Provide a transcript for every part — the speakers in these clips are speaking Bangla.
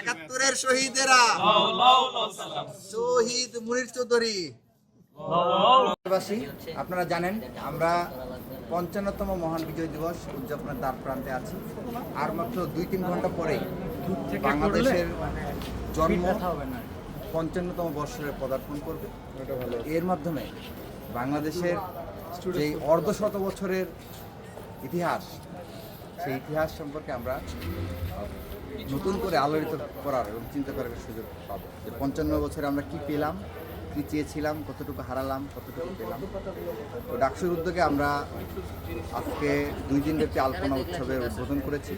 একাত্তরের শহীদেরা। শহীদ মুনির চৌধুরী। আপনারা জানেন, আমরা পঞ্চান্নতম মহান বিজয় দিবস উদযাপনের দ্বার প্রান্তে আছি। আর মাত্র দুই তিন ঘণ্টা পরে বাংলাদেশের জন্ম পঞ্চান্নতম বর্ষে পদার্পণ করবে। এর মাধ্যমে বাংলাদেশের যে অর্ধশত বছরের ইতিহাস সেই ইতিহাস সম্পর্কে আমরা নতুন করে আলোড়িত করার এবং চিন্তা করার সুযোগ পাবো। যে পঞ্চান্ন বছরে আমরা কি পেলাম, কি চেয়েছিলাম, কতটুকু হারালাম, কতটুকু পেলাম। তো ডাকসুর উদ্যোগে আমরা আজকে দুই দিন ব্যাপী আলপনা উৎসবের উদ্বোধন করেছি।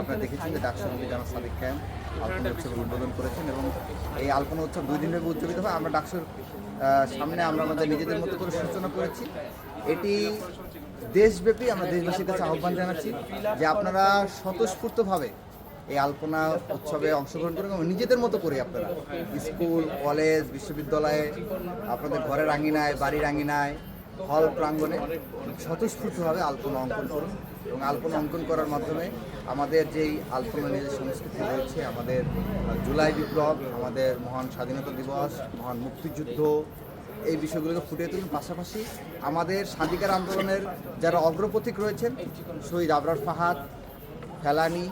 আপনারা দেখেছেন যে ডাকসুর মন্ত্রী জানা সাদিক ক্যাম্প আলপনা উৎসবের উদ্বোধন করেছেন এবং এই আলপনা উৎসব দুই দিন ব্যাপী উদযাপিত হয়। আমরা ডাকসুর সামনে আমরা আমাদের নিজেদের মতো করে সূচনা করেছি। এটি দেশব্যাপী আমরা দেশবাসীর কাছে আহ্বান জানাচ্ছি যে আপনারা স্বতঃস্ফূর্তভাবে এই আলপনা উৎসবে অংশগ্রহণ করুন এবং নিজেদের মতো করে আপনারা স্কুল, কলেজ, বিশ্ববিদ্যালয়ে, আপনাদের ঘরের আঙ্গিনায় বাড়ির আঙ্গিনায় হল প্রাঙ্গণে স্বতঃস্ফূর্তভাবে আলপনা অঙ্কন করুন এবং আলপনা অঙ্কন করার মাধ্যমে আমাদের যেই আলপনা নিজের সংস্কৃতি রয়েছে, আমাদের জুলাই বিপ্লব, আমাদের মহান স্বাধীনতা দিবস, মহান মুক্তিযুদ্ধ এই বিষয়গুলোকে ফুটিয়ে তুলুন। পাশাপাশি আমাদের স্বাধিকার আন্দোলনের যারা অগ্রপথিক রয়েছেন, শহীদ আবরার ফাহাদ, ফেলানি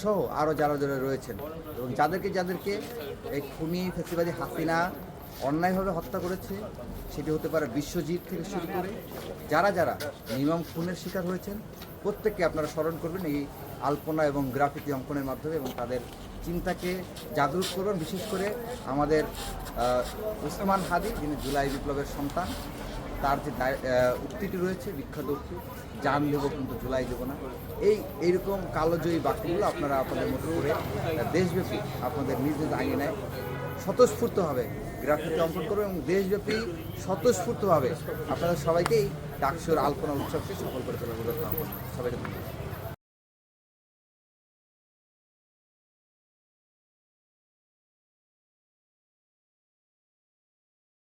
সহ আরও যারা যারা রয়েছেন এবং যাদেরকে যাদেরকে এই খুনি ফেসিবাদী হাসিনা অন্যায়ভাবে হত্যা করেছে, সেটি হতে পারে বিশ্বজিৎ থেকে শুরু করে যারা যারা নির্মম খুনের শিকার হয়েছেন প্রত্যেককে আপনারা স্মরণ করবেন এই আলপনা এবং গ্রাফিতি অঙ্কনের মাধ্যমে এবং তাদের চিন্তাকে জাগরুক করবেন বিশেষ করে আমাদের আহ, উসমান হাদি যিনি জুলাই বিপ্লবের সন্তান তার যে উক্তিটি রয়েছে বিখ্যাত উক্তি জান দেব কিন্তু জুলাই দেবো না। এই এইরকম কালোজয়ী বাক্যগুলো আপনারা আপনাদের মতো করে দেশব্যাপী আপনাদের নিজ নিজ আঙিনায় স্বতঃস্ফূর্তভাবে গ্রাফিতে অঙ্কন করবে এবং দেশব্যাপী স্বতঃস্ফূর্তভাবে আপনাদের সবাইকেই ডাকসুর আলপনা উৎসবকে সফল করে তোলার সবাইকে ধন্যবাদ।